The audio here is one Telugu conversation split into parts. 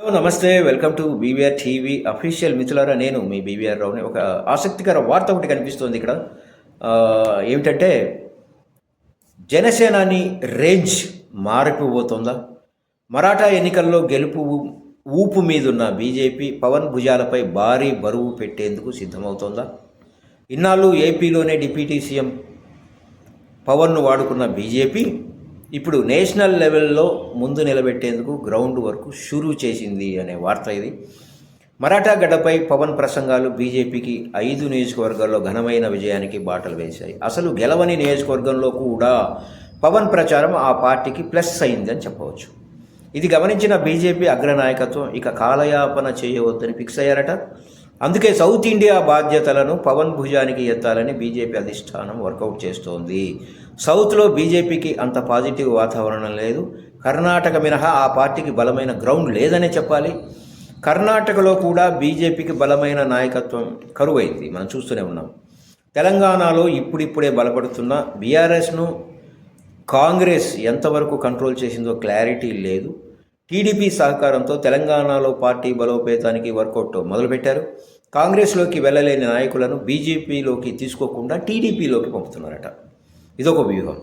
హలో నమస్తే. Welcome to BVR TV official మిత్రులారా నేను మీ బీవీఆర్ రావుని. ఒక ఆసక్తికర వార్త ఒకటి కనిపిస్తోంది ఇక్కడ. ఏమిటంటే జనసేనాని రేంజ్ మారిపోబోతోందా మరాఠా ఎన్నికల్లో గెలుపు ఊపు మీదున్న బీజేపీ పవన్ భుజాలపై భారీ బరువు పెట్టేందుకు సిద్ధమవుతోందా? ఇన్నాళ్ళు ఏపీలోనే డిప్యూటీ సీఎం పవన్ను వాడుకున్న బీజేపీ ఇప్పుడు నేషనల్ లెవెల్లో ముందు నిలబెట్టేందుకు గ్రౌండ్ వర్క్ షురూ చేసింది అనే వార్త ఇది. మరాఠా గడ్డపై పవన్ ప్రసంగాలు బీజేపీకి ఐదు నియోజకవర్గాల్లో ఘనమైన విజయానికి బాటలు వేశాయి. అసలు గెలవని నియోజకవర్గంలో కూడా పవన్ ప్రచారం ఆ పార్టీకి ప్లస్ అయింది అని చెప్పవచ్చు. ఇది గమనించిన బీజేపీ అగ్రనాయకత్వం ఇక కాలయాపన చేయవద్దని ఫిక్స్ అయ్యారట. అందుకే సౌత్ ఇండియా బాధ్యతలను పవన్ భుజానికి ఎత్తాలని బీజేపీ అధిష్టానం వర్కౌట్ చేస్తోంది. సౌత్లో బీజేపీకి అంత పాజిటివ్ వాతావరణం లేదు. కర్ణాటక మినహా ఆ పార్టీకి బలమైన గ్రౌండ్ లేదనే చెప్పాలి. కర్ణాటకలో కూడా బీజేపీకి బలమైన నాయకత్వం కరువైంది. మనం చూస్తూనే ఉన్నాం. తెలంగాణలో ఇప్పుడిప్పుడే బలపడుతున్న బీఆర్ఎస్ను కాంగ్రెస్ ఎంతవరకు కంట్రోల్ చేసిందో క్లారిటీ లేదు. టీడీపీ సహకారంతో తెలంగాణలో పార్టీ బలోపేతానికి వర్కౌట్ మొదలుపెట్టారు. కాంగ్రెస్లోకి వెళ్ళలేని నాయకులను బీజేపీలోకి తీసుకోకుండా టీడీపీలోకి పంపుతున్నారట. ఇదొక వ్యూహం.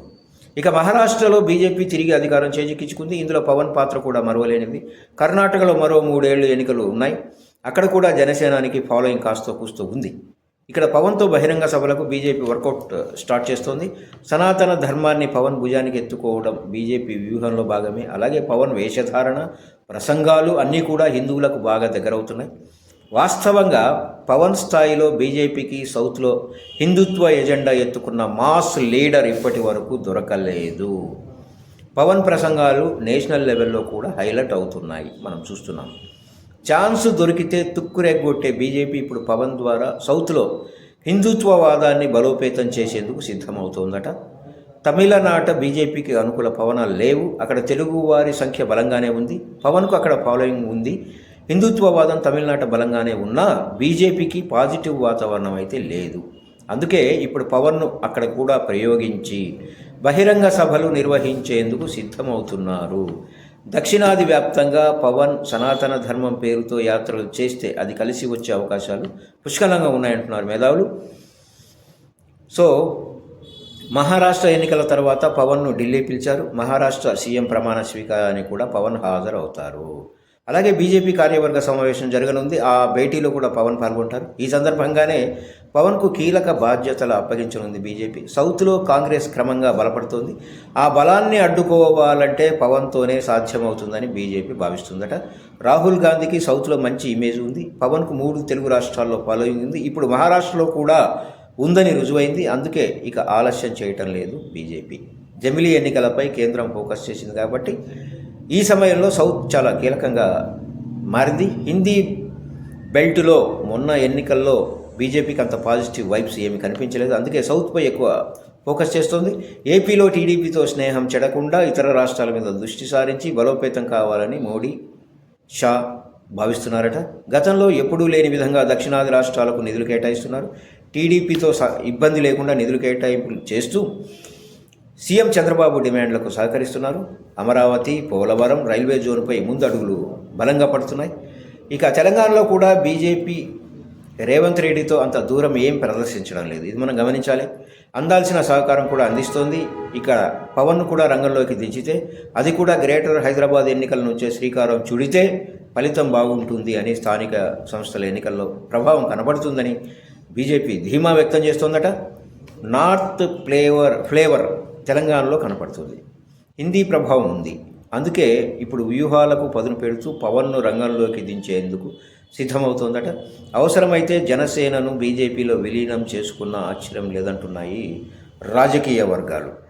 ఇక మహారాష్ట్రలో బీజేపీ తిరిగి అధికారం చేజిక్కించుకుంది. ఇందులో పవన్ పాత్ర కూడా మరవలేనిది. కర్ణాటకలో మరో మూడేళ్ళు ఎన్నికలు ఉన్నాయి. అక్కడ కూడా జనసేనానికి ఫాలోయింగ్ కాస్తో కూస్తూ ఉంది. ఇక్కడ పవన్తో బహిరంగ సభలకు బీజేపీ వర్కౌట్ స్టార్ట్ చేస్తోంది. సనాతన ధర్మాన్ని పవన్ భుజానికి ఎత్తుకోవడం బీజేపీ వ్యూహంలో భాగమే. అలాగే పవన్ వేషధారణ ప్రసంగాలు అన్నీ కూడా హిందువులకు బాగా దగ్గరవుతున్నాయి. వాస్తవంగా పవన్ స్థాయిలో బీజేపీకి సౌత్లో హిందుత్వ ఎజెండా ఎత్తుకున్న మాస్ లీడర్ ఇప్పటి వరకు దొరకలేదు. పవన్ ప్రసంగాలు నేషనల్ లెవెల్లో కూడా హైలైట్ అవుతున్నాయి. మనం చూస్తున్నాం. ఛాన్స్ దొరికితే తుక్కురెగ్గొట్టే బీజేపీ ఇప్పుడు పవన్ ద్వారా సౌత్లో హిందుత్వవాదాన్ని బలోపేతం చేసేందుకు సిద్ధమవుతోందట. తమిళనాట బీజేపీకి అనుకూల పవనాలు లేవు. అక్కడ తెలుగు వారి సంఖ్య బలంగానే ఉంది. పవన్కు అక్కడ ఫాలోయింగ్ ఉంది. హిందుత్వవాదం తమిళనాట బలంగానే ఉన్నా బీజేపీకి పాజిటివ్ వాతావరణం అయితే లేదు. అందుకే ఇప్పుడు పవన్ను అక్కడ కూడా ప్రయోగించి బహిరంగ సభలు నిర్వహించేందుకు సిద్ధమవుతున్నారు. దక్షిణాది వ్యాప్తంగా పవన్ సనాతన ధర్మం పేరుతో యాత్రలు చేస్తే అది కలిసి వచ్చే అవకాశాలు పుష్కలంగా ఉన్నాయంటున్నారు మేధావులు. సో మహారాష్ట్ర ఎన్నికల తర్వాత పవన్ను ఢిల్లీ పిలిచారు. మహారాష్ట్ర సీఎం ప్రమాణ స్వీకారానికి కూడా పవన్ హాజరవుతారు. అలాగే బీజేపీ కార్యవర్గ సమావేశం జరగనుంది. ఆ భేటీలో కూడా పవన్ పాల్గొంటారు. ఈ సందర్భంగానే పవన్కు కీలక బాధ్యతలు అప్పగించనుంది బీజేపీ. సౌత్లో కాంగ్రెస్ క్రమంగా బలపడుతోంది. ఆ బలాన్ని అడ్డుకోవాలంటే పవన్తోనే సాధ్యమవుతుందని బీజేపీ భావిస్తుందట. రాహుల్ గాంధీకి సౌత్లో మంచి ఇమేజ్ ఉంది. పవన్కు మూడు తెలుగు రాష్ట్రాల్లో ఫాలోయింగ్ ఉంది ఇప్పుడు మహారాష్ట్రలో కూడా ఉందని రుజువైంది. అందుకే ఇక ఆలస్యం చేయటం లేదు బీజేపీ. జమిలీ ఎన్నికలపై కేంద్రం ఫోకస్ చేసింది కాబట్టి ఈ సమయంలో సౌత్ చాలా కీలకంగా మారింది. హిందీ బెల్ట్లో మొన్న ఎన్నికల్లో బీజేపీకి అంత పాజిటివ్ వైబ్స్ ఏమి కనిపించలేదు. అందుకే సౌత్పై ఎక్కువ ఫోకస్ చేస్తోంది. ఏపీలో టీడీపీతో స్నేహం చెడకుండా ఇతర రాష్ట్రాల మీద దృష్టి సారించి బలోపేతం కావాలని మోడీ షా భావిస్తున్నారట. గతంలో ఎప్పుడూ లేని విధంగా దక్షిణాది రాష్ట్రాలకు నిధులు కేటాయిస్తున్నారు. టీడీపీతో ఇబ్బంది లేకుండా నిధులు కేటాయింపులు చేస్తూ సీఎం చంద్రబాబు డిమాండ్లకు సహకరిస్తున్నారు. అమరావతి పోలవరం రైల్వే జోన్పై ముందడుగులు బలంగా పడుతున్నాయి. ఇక తెలంగాణలో కూడా బీజేపీ రేవంత్ రెడ్డితో అంత దూరం ఏం ప్రదర్శించడం లేదు. ఇది మనం గమనించాలి. అందాల్సిన సహకారం కూడా అందిస్తోంది. ఇక పవన్ను కూడా రంగంలోకి దించితే అది కూడా గ్రేటర్ హైదరాబాద్ ఎన్నికల నుంచే శ్రీకారం చుడితే ఫలితం బాగుంటుంది అని స్థానిక సంస్థల ఎన్నికల్లో ప్రభావం కనబడుతుందని బీజేపీ ధీమా వ్యక్తం చేస్తోందట. నార్త్ ఫ్లేవర్ ఫ్లేవర్ తెలంగాణలో కనపడుతుంది. హిందీ ప్రభావం ఉంది. అందుకే ఇప్పుడు వ్యూహాలకు పదును పెడుతూ పవన్ను రంగంలోకి దించేందుకు సిద్ధమవుతోందట. అవసరమైతే జనసేనను బీజేపీలో విలీనం చేసుకున్న ఆశ్చర్యం లేదంటున్నాయి రాజకీయ వర్గాలు.